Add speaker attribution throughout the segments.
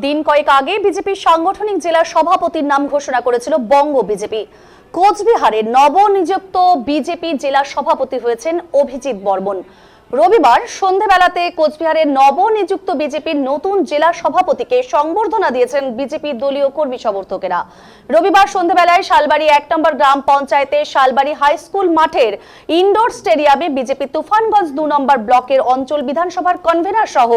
Speaker 1: দিন কয়েক আগে বিজেপির সাংগঠনিক জেলা সভাপতির নাম ঘোষণা করেছিল বঙ্গ বিজেপি। কোচবিহারে নবনিযুক্ত বিজেপি জেলা সভাপতি হয়েছেন অভিজিৎ বর্মন। রবিবার সন্ধেবেলাতে কোচবিহারের নবনিযুক্ত বিজেপির নতুন জেলা সভাপতিকে সংবর্ধনা দিয়েছেন বিজেপি দলীয় কর্মী সমর্থকেরা। রবিবার সন্ধেবেলায় শালবাড়ি এক নম্বর গ্রাম পঞ্চায়েতে শালবাড়ি হাই স্কুল মাঠের ইনডোর স্টেডিয়ামে বিজেপি তুফানগঞ্জ দু নম্বর ব্লকের অঞ্চল বিধানসভার কনভেনার সহ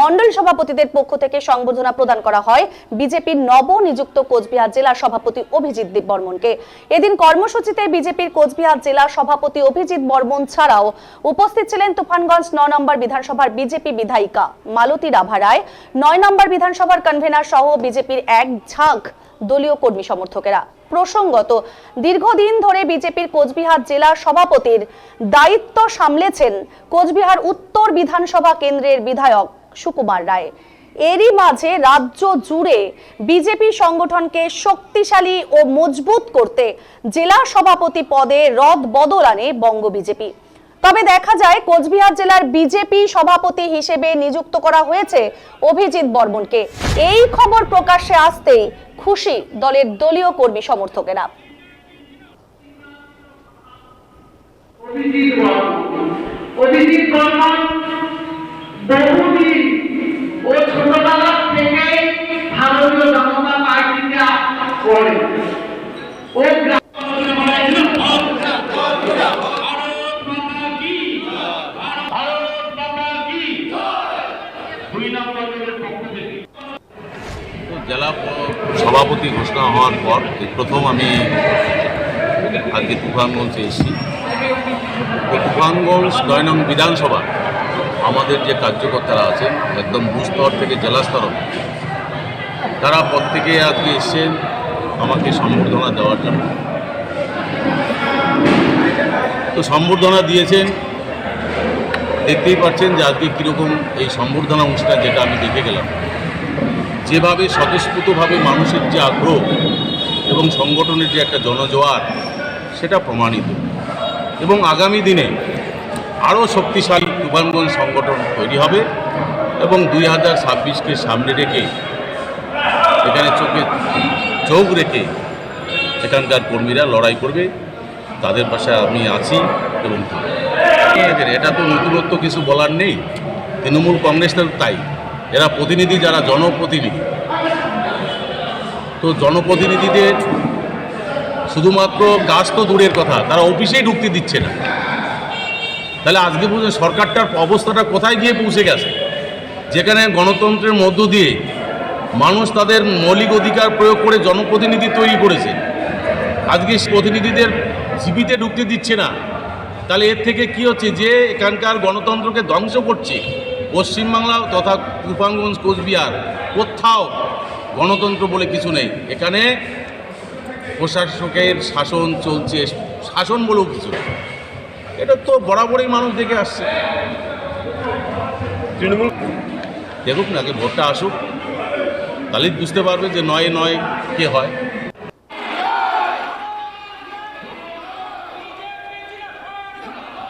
Speaker 1: মন্ডল সভাপতিদের পক্ষ থেকে সংবর্ধনা প্রদান করা হয় বিজেপির নবনিযুক্ত কোচবিহার জেলা সভাপতি অভিজিৎ দেব বর্মনকে এদিন কর্মসূচিতে বিজেপির কোচবিহার জেলা সভাপতি অভিজিৎ বর্মন ছাড়াও উপস্থিত ছিলেন তুফানগঞ্জ ন নম্বর বিধানসভার বিজেপি বিধায়িকা মালতী রাভা রায়, নয় নম্বর বিধানসভার কনভেনার সহ বিজেপির এক ঝাঁক দলীয় কর্মী সমর্থকেরা। প্রসঙ্গত, দীর্ঘদিন ধরে বিজেপির কোচবিহার জেলা সভাপতির দায়িত্ব সামলেছেন কোচবিহার উত্তর বিধানসভা কেন্দ্রের বিধায়ক সুকুমার রায়। এরই মাঝে রাজ্য জুড়ে বিজেপি সংগঠনকে শক্তিশালী ও মজবুত করতে জেলা সভাপতি পদে রদ বদল আনে বঙ্গ বিজেপি। তবে দেখা যায় কোচবিহার জেলার বিজেপি সভাপতি হিসেবে নিযুক্ত করা হয়েছে অভিজিৎ বর্মনকে। এই খবর প্রকাশ্যে আসতেই খুশি দলের দলীয় কর্মী সমর্থকেরা।
Speaker 2: ছোটবেলা থেকে ভারতীয় জনতা পার্টিতে করে।
Speaker 3: জেলা সভাপতি ঘোষণা হওয়ার পর প্রথম আমি আজকে তুফানগঞ্জে এসেছি। তুফানগঞ্জ নয় নং বিধানসভা আমাদের যে কার্যকর্তারা আছেন, একদম ভূস্তর থেকে জেলা স্তর তারা প্রত্যেকে আজকে এসছেন আমাকে সম্বর্ধনা দেওয়ার জন্য। তো সম্বর্ধনা দিয়েছেন, দেখতেই পাচ্ছেন যে আজকে কীরকম এই সম্বর্ধনা অনুষ্ঠান যেটা আমি দেখে গেলাম। যেভাবে স্বতঃস্ফূর্তভাবে মানুষের যে আগ্রহ এবং সংগঠনের যে একটা জনজোয়ার, সেটা প্রমাণিত। এবং আগামী দিনে আরও শক্তিশালী তুফানগঞ্জ সংগঠন তৈরি হবে এবং দুই হাজার ছাব্বিশকে সামনে রেখে, এখানে চোখে চোখ রেখে এখানকার কর্মীরা লড়াই করবে। তাদের পাশে আমি আছি এবং। এটা তো নতুনত্ব কিছু বলার নেই। তৃণমূল কংগ্রেসের তাই। এরা প্রতিনিধি যারা জনপ্রতিনিধি। তো জনপ্রতিনিধিদের শুধুমাত্র কাজ তো দূরের কথা, তারা অফিসেই ঢুকতে দিচ্ছে না। তাহলে আজকে বুঝুন সরকারটার অবস্থাটা কোথায় গিয়ে পৌঁছে গেছে? যেখানে গণতন্ত্রের মধ্য দিয়ে মানুষ তাদের মৌলিক অধিকার প্রয়োগ করে জনপ্রতিনিধি তৈরি করেছে। আজকে প্রতিনিধিদের জীবিতে ঢুকতে দিচ্ছে না। তাহলে এর থেকে কি হচ্ছে যে এখানকার গণতন্ত্রকে ধ্বংস করছে? পশ্চিমবাংলা তথা তুফানগঞ্জ কোচবিহার কোথাও গণতন্ত্র বলে কিছু নেই। এখানে প্রশাসকের শাসন চলছে শাসন বলেও কিছু নেই। এটা তো বরাবরই মানুষ দেখে আসছে। তৃণমূল দেখুক না আগে ভোটটা আসুক। তাহলেই বুঝতে পারবে যে নয় নয় কে হয়।